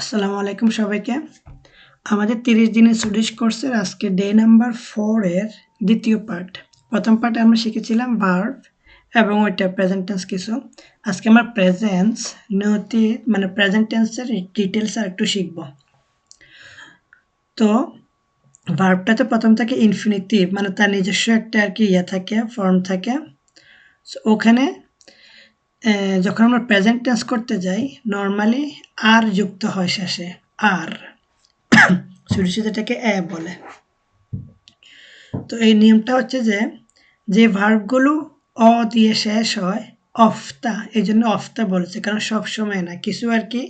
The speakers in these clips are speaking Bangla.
আসসালামু আলাইকুম সবাইকে। আমাদের তিরিশ দিনের সুডিশ কোর্সের আজকে ডে নাম্বার ফোরের দ্বিতীয় পার্ট প্রথম পার্টে আমরা শিখেছিলাম ভার্ব এবং ওইটা প্রেজেন্ট টেন্স কিছু। আজকে আমরা প্রেজেন্স নতি মানে প্রেজেন্ট টেন্সের ডিটেলস আর একটু শিখব। তো ভার্বটাতে প্রথম থাকে ইনফিনিটিভ মানে তার নিজস্ব একটা আর কি ইয়ে থাকে ফর্ম থাকে। ওখানে যখন আমরা প্রেজেন্ট টেন্স করতে যাই নর্মালি আর যুক্ত হয় শেষে আর সুইডিশ যেটাকে এ বলে। তো এই নিয়মটা হচ্ছে যে যে ভার্বগুলো অ দিয়ে শেষ হয় অফতা এই জন্য অফতা বলেছে, কারণ সব সময় না, কিছু আর কি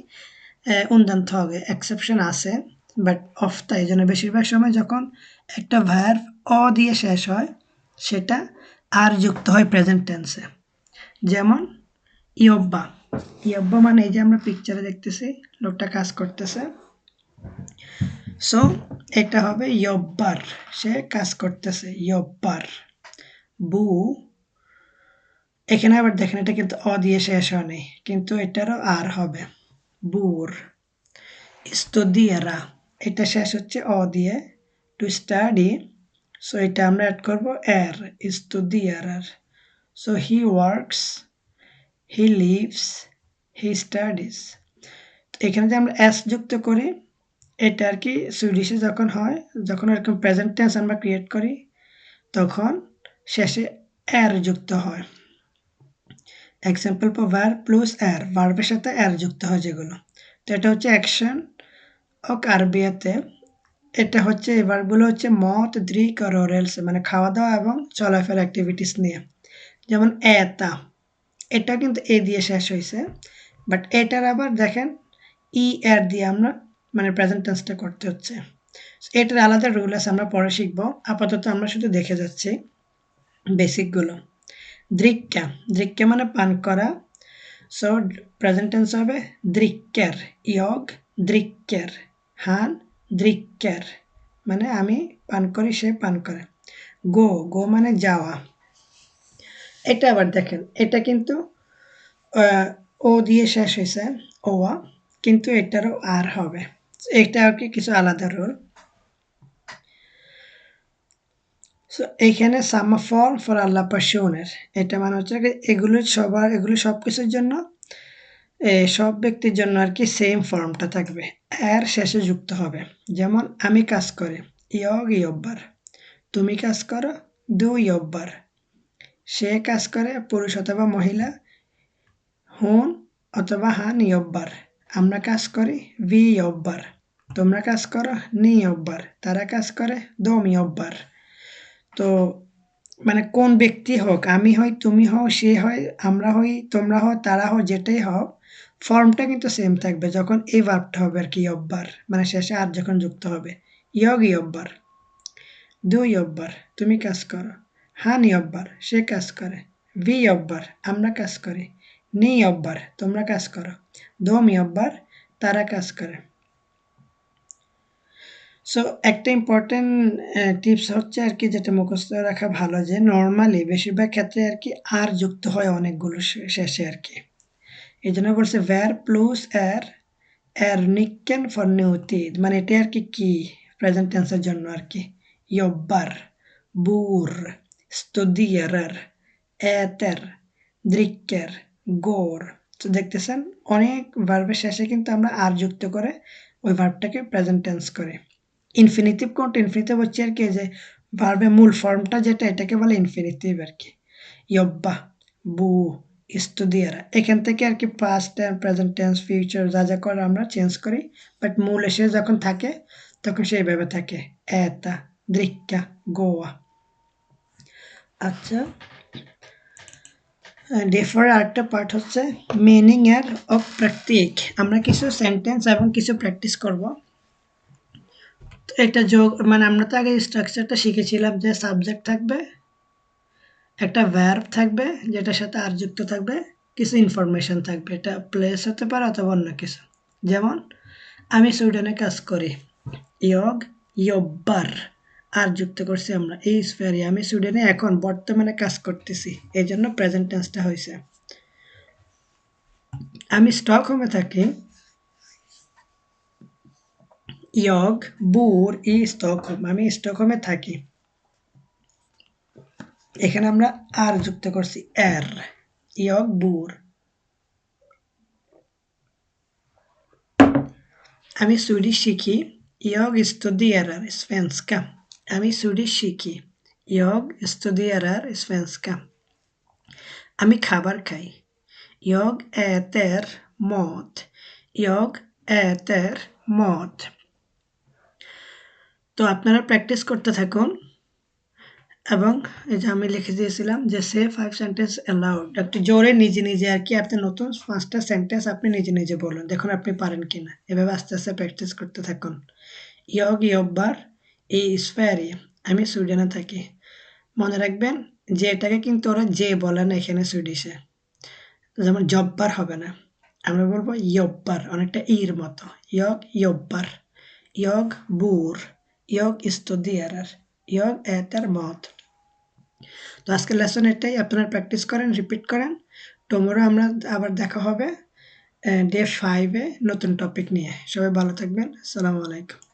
উন্দান্ত হবে এক্সেপশন আছে বাট অফতা এই জন্য বেশিরভাগ সময় যখন একটা ভার্ব অ দিয়ে শেষ হয়, সেটা আর যুক্ত হয় প্রেজেন্ট টেন্সে যেমন ইয়ব্বা। ইয়ব্বা মানে এই যে আমরা পিকচারে দেখতেছি, লোকটা কাজ করতেছে। সো এটা হবে ইয়ব্বার। সে কাজ করতেছে, ইয়ব্বার। বু, এখানে আবার দেখেন, এটা কিন্তু অ দিয়ে শেষ হয়নি, কিন্তু এটারও আর হবে। বুর, ইস্তদিয়ারা। এটা শেষ হচ্ছে অ দিয়ে টু স্টাডি সো এটা আমরা অ্যাড করব, এর, ইস্তদিয়ারার। So he works he lives he studies এখানে যে আমরা অ্যাস যুক্ত করি, এটা আর কি সুইডিশে যখন হয়, যখন এরকম প্রেজেন্ট টেন্স আমরা ক্রিয়েট করি, তখন শেষে এর যুক্ত হয়। এক্সাম্পল ফর ভার প্লুস এর ভার্বের সাথে এর যুক্ত হয় যেগুলো। তো এটা হচ্ছে অ্যাকশন ও কার্বিয়াতে এটা হচ্ছে, এই ভার্বগুলো হচ্ছে মত, দ্রিক আর ওরেলস মানে খাওয়া দাওয়া এবং চলাফেরা অ্যাক্টিভিটিস নিয়ে। যেমন এতা। এটা কিন্তু এ দিয়ে শেষ হয়েছে। বাট এটার আবার দেখেন ই এর দিয়ে আমরা মানে প্রেজেন্ট টেন্সটা করতে হচ্ছে। এটার আলাদা রুল আছে, আমরা পরে শিখব। আপাতত আমরা শুধু দেখে যাচ্ছি বেসিকগুলো দৃক্কা দৃক্কা মানে পান করা। সো প্রেজেন্ট টেন্স হবে দৃক্কের ইয়গ দৃক্কের হান দৃক্কের মানে আমি পান করি, সে পান করে। গো গো মানে যাওয়া। এটা আবার দেখেন, এটা কিন্তু ও দিয়ে শেষ হয়েছে, ওয়া, কিন্তু এটারও আর হবে। এটা আর কি কিছু আলাদা রোল। সো এইখানে সামাফল ফর আল্লাহ পাশনের এটা মানে হচ্ছে এগুলো সবার, এগুলো সব কিছুর জন্য সব ব্যক্তির জন্য আর কি সেম ফর্মটা থাকবে। এর শেষে যুক্ত হবে। যেমন, আমি কাজ করি, ইয়গ ইয়ব্বার। তুমি কাজ করো দু ইয়ব্বার। সে কাজ করে পুরুষ অথবা মহিলা, হুন অথবা হান ইয়ব্বার আমরা কাজ করি ভি ইয়ব্বার তোমরা কাজ করো নি ইয়ব্বার তারা কাজ করে দম ইয়ব্বার তো মানে কোন ব্যক্তি হোক, আমি হই, তুমি হও, সে হয় আমরা হই, তোমরা হও, তারা হও, যেটাই হোক ফর্মটা কিন্তু সেম থাকবে যখন এই ভার্বটা হবে আর কি অব্বার মানে শেষে আর যখন যুক্ত হবে ইয়গ ইয়ব্বার দুই অব্বার তুমি কাজ করো। হান ইয়ব্বার সে কাজ করে। ভি অব্বার আমরা কাজ করি। নি অব্বার তোমরা কাজ করো। দম ইয়ব্বার তারা কাজ করে। সো একটা ইম্পর্টেন্ট টিপস হচ্ছে আর কি যেটা মুখস্থ রাখা ভালো যে নর্মালি বেশিরভাগ ক্ষেত্রে আর কি আর যুক্ত হয় অনেকগুলো শেষে আর কি। এই জন্য বলছে ভ্যার প্লুস এর এর নিকেন ফর নিউতিদ মানে এটা আর কি কি? প্রেজেন্ট টেন্সের জন্য আর কি। জobbar, bor, studerar, äter, dricker, går. তো দেখতেছেন অনেক ভার্বের শেষে কিন্তু আমরা আর যুক্ত করে ওই ভার্বটাকে প্রেজেন্ট টেন্স করে। ইনফিনিটিভ কোনটা? ইনফিনিটিভ হচ্ছে আর কি যে ভার্বের মূল ফর্মটা যেটা এটাকে বলে ইনফিনিটিভ আর কি। ইয়ব্বা বু স্তুদিয়ারা এখান থেকে আর কি past tense present tense future যা যা করে আমরা চেঞ্জ করি। বাট মূল এসে যখন থাকে তখন সেইভাবে থাকে। এতা dricka, gå. আচ্ছা। ডেফার আরেকটা পার্ট হচ্ছে মিনিং এর অফ প্র্যাকটিক আমরা কিছু সেন্টেন্স এবং কিছু প্র্যাকটিস করব। এটা যোগ মানে আমরা তো আগে স্ট্রাকচারটা শিখেছিলাম যে সাবজেক্ট থাকবে, একটা ভার্ব থাকবে, যেটার সাথে আর যুক্ত থাকবে, কিছু ইনফরমেশন থাকবে, এটা প্লেস হতে পারে অথবা অন্য কিছু। যেমন, আমি সুইডেনে কাজ করি। ইয়গ, ইয়ব্বার। আর যুক্ত করছি আমরা। এই স্পেয়ারে আমি সুইডেনে এখন বর্তমানে কাজ করতেছি। এই জন্য প্রেজেন্ট টেন্সটা হয়েছে আমি স্টক হোমে থাকি। jag bor i Stockholm আমি স্টকহোমে থাকি। এখানে আমরা আর যুক্ত করছি এর। jag বুর। আমি সুইডিশ শিখি। jag studerar svenska আমি সুইডিশ শিখি। jag studerar svenska আমি খাবার খাই। jag äter mat jag äter mat তো আপনারা প্র্যাকটিস করতে থাকুন। এবং এই যে আমি লিখে দিয়েছিলাম যে, সে ফাইভ সেন্টেন্স অ্যালাউড একটু জোরে নিজে নিজে আর কি আপনি নতুন পাঁচটা সেন্টেন্স আপনি নিজে নিজে বলুন। দেখুন আপনি পারেন কিনা। এভাবে আস্তে আস্তে প্র্যাকটিস করতে থাকুন। ইয়গ ইয়ব্বার এই Sverige আমি সুইডেনে থাকি। মনে রাখবেন যে এটাকে কিন্তু ওরা যে বলে না এখানে সুইডিশে যেমন জব্বার হবে না। আমরা বলব ইয়ব্বার অনেকটা ইর মতো। ইয়গ ইয়ব্বার ইয়গ বুর ইয়গ studerar jag äter mat তো আজকের লেসন এটাই। আপনারা প্র্যাকটিস করেন রিপিট করেন। টুমোরো আমরা আবার দেখা হবে ডে ফাইভে নতুন টপিক নিয়ে। সবাই ভালো থাকবেন। আসসালামু আলাইকুম।